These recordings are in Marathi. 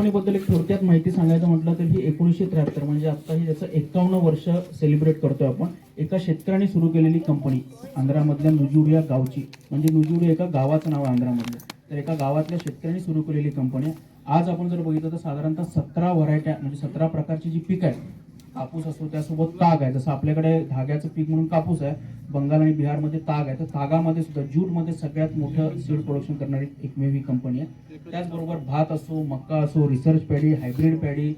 कंपनीबद्दल एक थोडक्यात माहिती सांगायचं म्हटलं तर ही एकोणीसशे त्र्याहत्तर म्हणजे आता ही त्याचं एक्कावन्न वर्ष सेलिब्रेट करतोय आपण एका शेतकऱ्याने सुरू केलेली कंपनी आंध्रामधल्या नुजूड या गावची. म्हणजे नुजूड एका गावाचं नाव आहे आंध्रामधलं. तर एका गावातल्या शेतकऱ्यांनी सुरू केलेली कंपनी आज आपण जर बघितलं तर साधारणतः सतरा व्हरायट्या म्हणजे सतरा प्रकारची जी पीक आहे कापूस असतो त्यासोबत ताग आहे. जसं आपल्याकडे धाग्याचं पीक म्हणून कापूस आहे बंगाल आणि बिहारमध्ये ताग आहे. तर तागामध्ये सुद्धा ज्यूटमध्ये सगळ्यात मोठं सीड प्रोडक्शन करणारी एकमेव ही कंपनी आहे. त्याचबरोबर भात असो मक्का असो रिसर्च पॅडी हायब्रिड पॅडी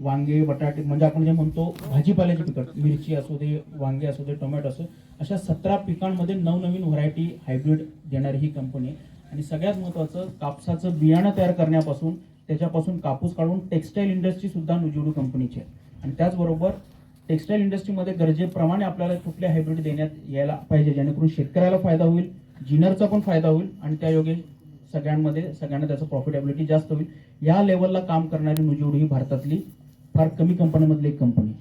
वांगे बटाटे म्हणजे आपण जे म्हणतो भाजीपाल्याची पिकं मिरची असो दे वांगे असो दे टोमॅटो असो अशा सतरा पिकांमध्ये नवनवीन व्हरायटी हायब्रिड देणारी ही कंपनी आहे. आणि सगळ्यात महत्त्वाचं कापसाचं बियाणं तयार करण्यापासून त्याच्यापासून कापूस काढून टेक्स्टाईल इंडस्ट्री सुद्धा नुजुडू कंपनीची आहे. आणि त्याचबरोबर टेक्स्टाईल इंडस्ट्रीमध्ये गरजेप्रमाणे आपल्याला कुठले हायब्रिड देण्यात यायला पाहिजे जेणेकरून शेतकऱ्याला फायदा होईल जिनरचा पण फायदा होईल आणि त्या योगे सगळ्यांमध्ये सगळ्यांना त्याचं प्रॉफिटेबिलिटी जास्त होईल. या लेवलला काम करणारी नुजीवड ही भारतातली फार कमी कंपन्यांमधली एक कंपनी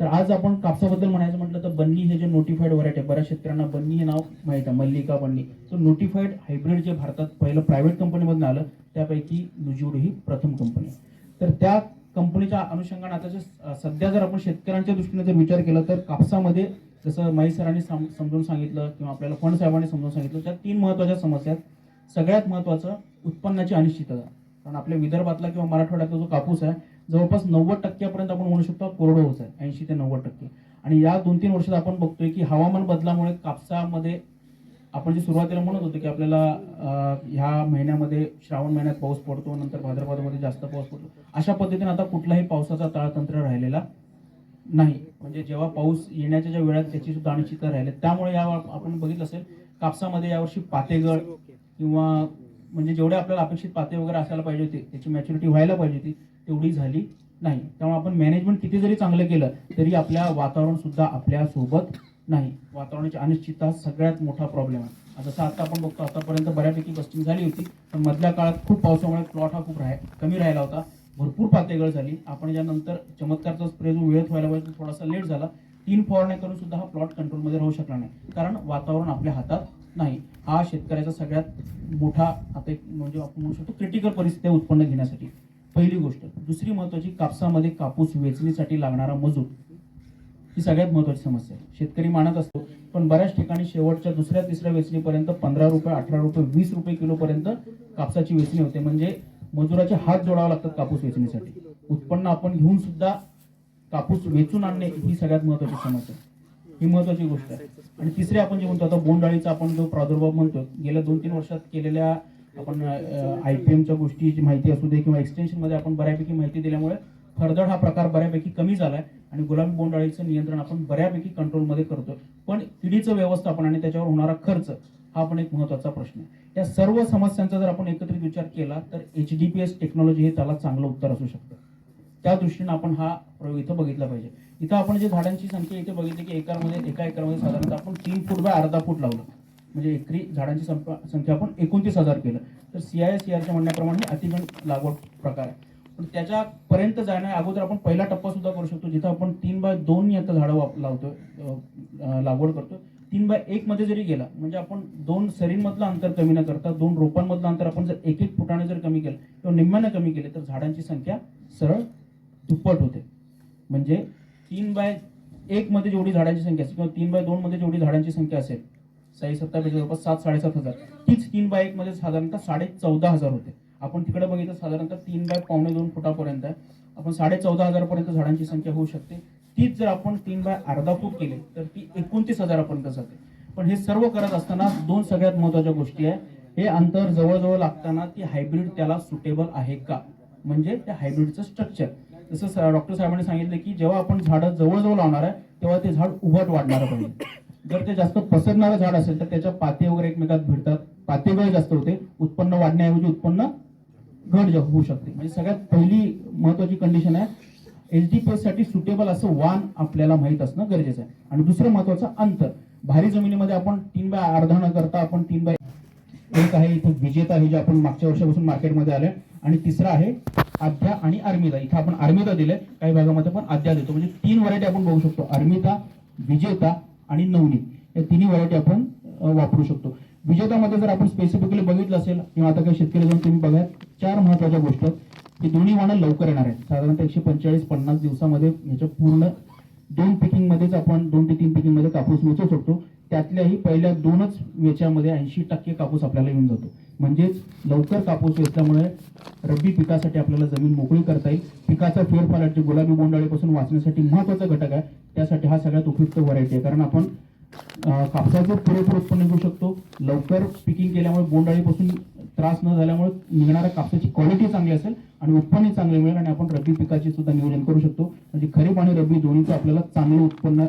तर आज आपण कापसाबद्दल म्हणायचं म्हटलं तर बन्नी हे जे नोटिफाईड व्हरायटी आहे बऱ्याच शेतकऱ्यांना बन्नी हे नाव माहीत आहे मल्लिका बन्नी. तर नोटिफाईड हायब्रिड जे भारतात पहिलं प्रायव्हेट कंपनीमधून आलं त्यापैकी नुजीवड ही प्रथम कंपनी तर त्या कंपनीच्या अनुषंगाने आता स- सध्या जर आपण शेतकऱ्यांच्या दृष्टीने जर विचार केला तर कापसामध्ये जसं माई सरांनी समजून सांगितलं किंवा आपल्याला फंड साहेबांनी समजून सांगितलं त्या तीन महत्त्वाच्या समस्या आहेत. सगळ्यात महत्त्वाचं उत्पन्नाची अनिश्चितता. कारण आपल्या विदर्भातला किंवा मराठवाड्यातला जो कापूस आहे जवळपास नव्वद टक्क्यापर्यंत आपण म्हणू शकतो कोरडोच आहे ऐंशी ते नव्वद टक्के. आणि या दोन तीन वर्षात आपण बघतोय की हवामान बदलामुळे कापसामध्ये आपण जे सुरुवातीला म्हणत होतो की आपल्याला ह्या महिन्यामध्ये श्रावण महिन्यात पाऊस पडतो नंतर भाद्रपदामध्ये जास्त पाऊस पडतो. अशा पद्धतीने आता कुठलाही पावसाचा ताळतंत्र राहिलेला नाही. म्हणजे जेव्हा पाऊस येण्याच्या ज्या वेळात त्याची सुद्धा अनिश्चितता राहिली त्यामुळे या आपण बघितलं असेल कापसामध्ये यावर्षी पातेगळ किंवा म्हणजे जेवढे आपल्याला अपेक्षित पाते वगैरे असायला पाहिजे होते त्याची मॅच्युरिटी व्हायला पाहिजे होती तेवढी झाली नाही. त्यामुळे आपण मॅनेजमेंट किती जरी चांगलं केलं तरी आपल्या वातावरण सुद्धा आपल्यासोबत नाही. वातावरणाची अनिश्चितता सगळ्यात मोठा प्रॉब्लेम आहे. जसं आता आपण बघतो आतापर्यंत बऱ्यापैकी बस्टिंग झाली होती पण मधल्या काळात खूप पावसामुळे प्लॉट हा खूप राह कमी राहिला होता. भरपूर पातेगळ झाली. आपण ज्यानंतर चमत्कारचा स्प्रे जो वेळेत व्हायला पाहिजे तो थोडासा लेट झाला. तीन फवारण्या करून सुद्धा हा प्लॉट कंट्रोलमध्ये राहू शकला नाही. कारण वातावरण आपल्या हातात नाही. हा शेतकऱ्याचा सगळ्यात मोठा आता एक म्हणजे आपण म्हणू शकतो क्रिटिकल परिस्थिती उत्पन्न घेण्यासाठी. पहिली गोष्ट दुसरी महत्वाची कापसामध्ये कापूस वेचणीसाठी लागणारा मजूर. ही सगळ्यात महत्वाची समस्या आहे. शेतकरी मानत असतो पण बऱ्याच ठिकाणी शेवटच्या दुसऱ्या तिसऱ्या वेचणीपर्यंत पंधरा रुपये अठरा रुपये वीस रुपये किलोपर्यंत कापसाची वेचणी होते. म्हणजे मजुराचे हात जोडावे लागतात कापूस वेचणीसाठी. उत्पन्न आपण घेऊन सुद्धा कापूस वेचून आणणे ही सगळ्यात महत्वाची समस्या आहे. ही महत्वाची गोष्ट आहे. आणि तिसरे आपण जे म्हणतो आता बोंडअळीचा आपण जो प्रादुर्भाव म्हणतो गेल्या दोन तीन वर्षात केलेल्या आपण आय पी एमच्या गोष्टीची माहिती असू दे किंवा एक्सटेन्शनमध्ये आपण बऱ्यापैकी माहिती दिल्यामुळे फरदड हा प्रकार बऱ्यापैकी कमी झाला आहे आणि गुलाबी बोंडाळीचं नियंत्रण आपण बऱ्यापैकी कंट्रोलमध्ये करतो पण किडीचं व्यवस्थापन आणि त्याच्यावर होणारा खर्च हा पण एक महत्त्वाचा प्रश्न आहे. या सर्व समस्यांचा जर आपण एकत्रित विचार केला तर H D P S technology हे त्याला चांगलं उत्तर असू शकतं. त्या दृष्टीने आपण हा प्रयोग इथं बघितला पाहिजे. इथं आपण जे झाडांची संख्या इथे बघितली की एकरमध्ये एका एकरमध्ये साधारणतः आपण तीन फूट बाय अर्धा फूट लावलं. म्हणजे एकरी झाडांची संख्या आपण एकोणतीस हजार केलं. तर सी आय एस सी आरच्या म्हणण्याप्रमाणे अतिगण लागवड प्रकार आहे. पण त्याच्यापर्यंत जाण्या अगोदर आपण पहिला टप्पा सुद्धा करू शकतो जिथं आपण तीन बाय दोन आता झाडं वाप लावतो लागवड करतो तीन बाय एक मध्ये जरी गेला म्हणजे आपण दोन सरींमधलं अंतर कमी न करता दोन रोपांमधलं अंतर आपण जर एक एक फुटाने जर कमी केलं किंवा निम्म्यानं कमी केले तर झाडांची संख्या सरळ दुप्पट होते. म्हणजे तीन बाय एक मध्ये जेवढी झाडांची संख्या असेल किंवा तीन बाय दोन मध्ये जेवढी झाडांची संख्या असेल साई सत्तापेक्षा जवळपास सात साडेसात हजार. तीच तीन बाय एक मध्ये साधारणतः साडे चौदा हजार होते. आपण तिकडे बघितलं साधारणतः तीन बाय पावणे दोन फुटापर्यंत आहे. आपण साडे चौदा हजारपर्यंत झाडांची संख्या होऊ शकते. तीच जर आपण तीन बाय अर्धा फूट केली तर ती एकोणतीस हजारापर्यंत जाते. पण हे सर्व करत असताना दोन सगळ्यात महत्त्वाच्या गोष्टी आहे. हे अंतर जवळजवळ लागताना ती हायब्रिड त्याला सुटेबल आहे का? म्हणजे त्या हायब्रिडचं स्ट्रक्चर जसं डॉक्टर साहेबांनी सांगितलं की जेव्हा आपण झाडं जवळजवळ लावणार आहे तेव्हा ते झाड उभट वाढणार पाहिजे. जर ते जास्त पसरणारं झाड असेल तर त्याच्या पाते वगैरे एकमेकात भिडतात. पातेगळ जास्त होते. उत्पन्न वाढण्याऐवजी उत्पन्न घट होऊ शकते. म्हणजे सगळ्यात पहिली महत्वाची कंडिशन आहे एच डी पी साठी सुटेबल असं वाण आपल्याला माहीत असणं गरजेचं आहे. आणि दुसरं महत्वाचं अंतर. भारी जमिनीमध्ये आपण तीन बाय अर्धा न करता आपण तीन बाय एक आहे इथं विजेता आहे जे आपण मागच्या वर्षापासून मार्केटमध्ये आले. आणि तिसरा आहे आद्या आणि अर्मिता इथं आपण अर्मिता दिले काही भागामध्ये पण आद्या देतो. म्हणजे तीन व्हरायटी आपण बघू शकतो. अर्मिता विजेता आणि नवनीत. या तिन्ही व्हरायटी आपण वापरू शकतो. विजेतामध्ये जर आपण स्पेसिफिकली बघितलं असेल किंवा आता काही शेतकरी जाऊन तुम्ही बघा चार महत्त्वाच्या गोष्टी की दोन्ही वाणं लवकर येणार आहेत. साधारणतः एकशे पंचेचाळीस पन्नास दिवसामध्ये ह्याच्या पूर्ण दोन पिकिंगमध्येच आपण दोन ते तीन पिकिंगमध्ये कापूस वेचू शकतो. त्यातल्याही पहिल्या दोनच वेच्यामध्ये ऐंशी टक्के कापूस आपल्याला येऊन जातो. म्हणजेच लवकर कापूस वेचल्यामुळे रब्बी पिकासाठी आपल्याला जमीन मोकळी करता येईल. पिकाचा फेरफालाट गुलाबी बोंडाळीपासून वाचण्यासाठी महत्त्वाचा घटक आहे. त्यासाठी हा सगळ्यात उपयुक्त व्हरायटी आहे. कारण आपण कापसाचं पुरेपूर उत्पन्न घेऊ शकतो. लवकर पिकिंग केल्यामुळे बोंडअळीपासून त्रास न झाल्यामुळे निघणाऱ्या कापसाची क्वालिटी चांगली असेल आणि उत्पन्न चांगले मिळेल आणि आपण रब्बी पिकाचे सुद्धा नियोजन करू शकतो. म्हणजे खरीप आणि रब्बी दोन्हीचं आपल्याला चांगलं उत्पन्न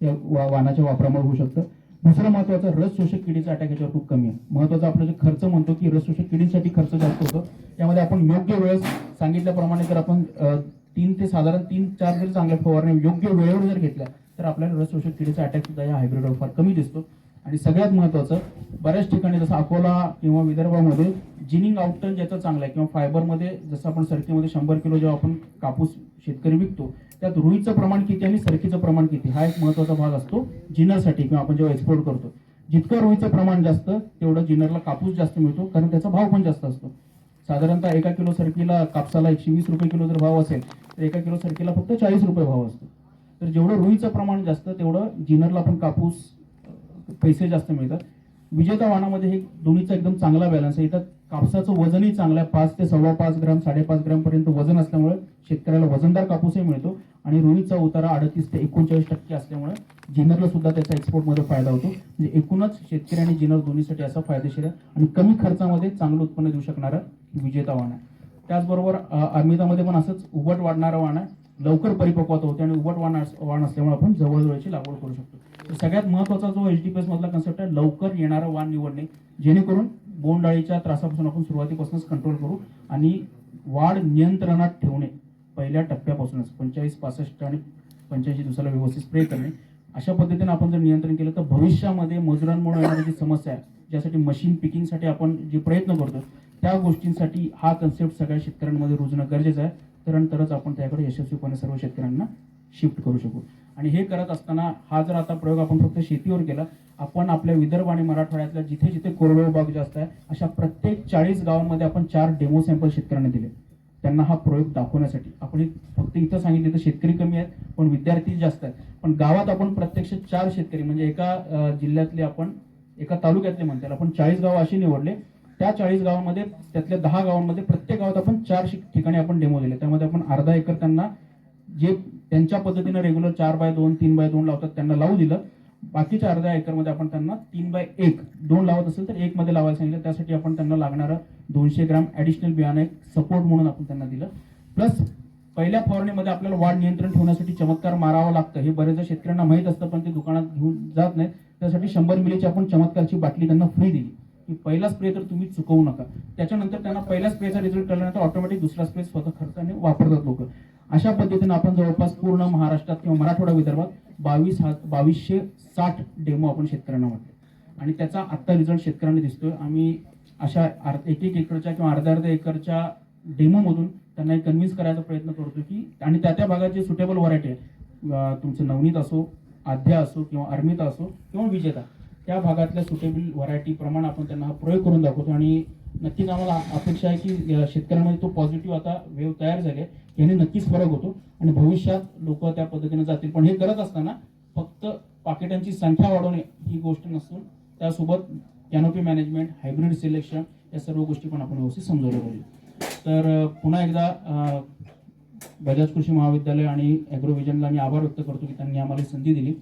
त्या वा- वाहनाच्या वापरामुळे होऊ शकतं. दुसरं महत्वाचं रस शोषक किडीचा अटॅक याच्यावर खूप कमी आहे. महत्वाचं आपलं जे खर्च म्हणतो की रस शोषक किडींसाठी खर्च जास्त होतो. त्यामध्ये आपण योग्य वेळेस सांगितल्याप्रमाणे जर आपण तीन ते साधारण तीन चार जर चांगल्या फवारण्या योग्य वेळेवर जर घेतल्या तर आपल्याला रस शोषक किडीचा अटॅक सुद्धा या हायब्रिडवर फार कमी दिसतो. आणि सगळ्यात महत्त्वाचं बऱ्याच ठिकाणी जसं अकोला किंवा विदर्भामध्ये जिनिंग आउटटन ज्याचं चांगलं आहे किंवा फायबरमध्ये जसं आपण सरकीमध्ये शंभर किलो जेव्हा आपण कापूस शेतकरी विकतो त्यात रुईचं प्रमाण किती आणि सरकीचं प्रमाण किती हा एक महत्त्वाचा भाग असतो जिनरसाठी किंवा आपण जेव्हा एक्सपोर्ट करतो. जितकं रुईचं प्रमाण जास्त तेवढं जिनरला कापूस जास्त मिळतो कारण त्याचा भाव पण जास्त असतो. साधारणतः एका किलो सरकीला कापसाला एकशे वीस रुपये किलो जर भाव असेल तर एका किलो सरकीला फक्त चाळीस रुपये भाव असतो. तर जेवढं रुईचं प्रमाण जास्त तेवढं जिनरला पण कापूस पैसे जास्त मिळतात. विजेता वाहनामध्ये हे दोन्हीचा एकदम चांगला बॅलन्स आहे. इथं कापसाचं वजनही चांगलं आहे. पाच ते सव्वा पाच ग्राम साडेपाच ग्रामपर्यंत वजन असल्यामुळे शेतकऱ्याला वजनदार कापूसही मिळतो. आणि रोहितचा उतारा अडतीस ते एकोणचाळीस टक्के असल्यामुळे जिनरला सुद्धा त्याचा एक्सपोर्टमध्ये फायदा होतो. म्हणजे एकूणच शेतकरी आणि जिनर दोन्हीसाठी असा फायदेशीर आहे. आणि कमी खर्चामध्ये चांगलं उत्पन्न देऊ शकणारं विजेता वाहन आहे. त्याचबरोबर अ, अमितामध्ये पण असंच उबट वाढणारं वाहन आहे. लवकर परिपक्वता होते आणि उबट वाहन वाहन असल्यामुळे आपण जवळजवळची लागवड करू शकतो. सगळ्यात महत्त्वाचा जो एच डी पी एस मधला कन्सेप्ट आहे लवकर येणारं वाहन निवडणे. जेणेकरून बोंडाळीच्या त्रासापासून आपण सुरुवातीपासूनच कंट्रोल करू आणि वाढ नियंत्रणात ठेवणे पहिल्या टप्प्यापासूनच. पंचेचाळीस पासष्ट आणि पंच्याऐंशी दिवसाला व्यवस्थित स्प्रे करणे. अशा पद्धतीने आपण जर नियंत्रण केलं तर भविष्यामध्ये मजुरांमुळे येणारी जी समस्या आहे ज्यासाठी मशीन पिकिंगसाठी आपण जे प्रयत्न करतो त्या गोष्टींसाठी हा कन्सेप्ट सगळ्या शेतकऱ्यांमध्ये रुजणं गरजेचं आहे. तर तरच आपण त्याकडे यशस्वीपणे सर्व शेतकऱ्यांना शिफ्ट करू शकू. आणि हे करत असताना हा जर आता प्रयोग आपण फक्त शेतीवर केला आपण आपल्या विदर्भ आणि मराठवाड्यातल्या जिथे जिथे कोरडवाहू भाग जास्त आहे अशा प्रत्येक चाळीस गावांमध्ये आपण चार डेमो सॅम्पल शेतकऱ्यांना दिले. त्यांना हा प्रयोग दाखवण्यासाठी. आपण फक्त इथं सांगितलं तर शेतकरी कमी आहेत पण विद्यार्थी जास्त आहेत. पण गावात आपण प्रत्यक्ष चार शेतकरी म्हणजे एका जिल्ह्यातले आपण एका तालुक्यातले म्हणतात आपण चाळीस गाव असे निवडले. त्या चाळीस गावांमध्ये त्यातल्या दहा गावांमध्ये प्रत्येक गावात आपण चार ठिकाणी आपण डेमो दिले. त्यामध्ये आपण अर्धा एकर त्यांना जे त्यांच्या पद्धतीनं रेग्युलर चार बाय दोन तीन बाय दोन लावतात त्यांना लावू दिलं. बाकीच्या अर्ध्या एकरमध्ये आपण त्यांना तीन बाय एक दोन लावत असेल तर एक मध्ये लावायला सांगितलं. त्यासाठी आपण त्यांना लागणारं दोनशे ग्राम ऍडिशनल बियाणं एक सपोर्ट म्हणून आपण त्यांना दिलं. प्लस पहिल्या फवारणीमध्ये आपल्याला वाढ नियंत्रण ठेवण्यासाठी चमत्कार मारावं लागतं. हे बरेचदा शेतकऱ्यांना माहीत असतं पण ते दुकानात घेऊन जात नाही त्यासाठी शंभर मिलीची आपण चमत्कारची बाटली त्यांना फ्री दिली. की पहिला स्प्रे तर तुम्ही चुकवू नका. त्याच्यानंतर त्यांना पहिल्या स्प्रेचा रिझल्ट कळल्यानंतर ऑटोमॅटिक दुसरा स्प्रे स्वतः खर्चाने वापरतात लोक. अशा पद्धतीने आपण जवळपास पूर्ण महाराष्ट्रात किंवा मराठवाडा विदर्भात बावीस हा बावीसशे साठ डेमो आपण शेतकऱ्यांना म्हटले. आणि त्याचा आत्ता रिझल्ट शेतकऱ्यांना दिसतोय. आम्ही अशा आर- एक एक एकरच्या किंवा अर्ध्या अर्ध्या एकरच्या डेमोमधून त्यांना एक कन्व्हिन्स करायचा प्रयत्न करतो की आणि त्या त्या भागात जे सुटेबल व्हरायटी आहे तुमचं नवनीत असो आध्या असो किंवा अर्मिता असो किंवा विजेता त्या भागातल्या सुटेबल व्हरायटीप्रमाणे आपण त्यांना हा प्रयोग करून दाखवतो आणि नक्कीच आम्हाला अपेक्षा आहे की शेतकऱ्यांमध्ये तो पॉझिटिव्ह आता वेव तयार झाले की याने नक्कीच फरक होतो. आणि भविष्यात लोक त्या पद्धतीने जातील. पण हे करत असताना फक्त पाकिटांची संख्या वाढवणे ही गोष्ट नसून त्यासोबत कॅनोपी मॅनेजमेंट हायब्रिड सिलेक्शन या सर्व गोष्टी पण आपण व्यवस्थित समजवल्या पाहिजे तर पुन्हा एकदा बजाज कृषी महाविद्यालय आणि ॲग्रोव्हिजनला मी आभार व्यक्त करतो की त्यांनी आम्हाला संधी दिली.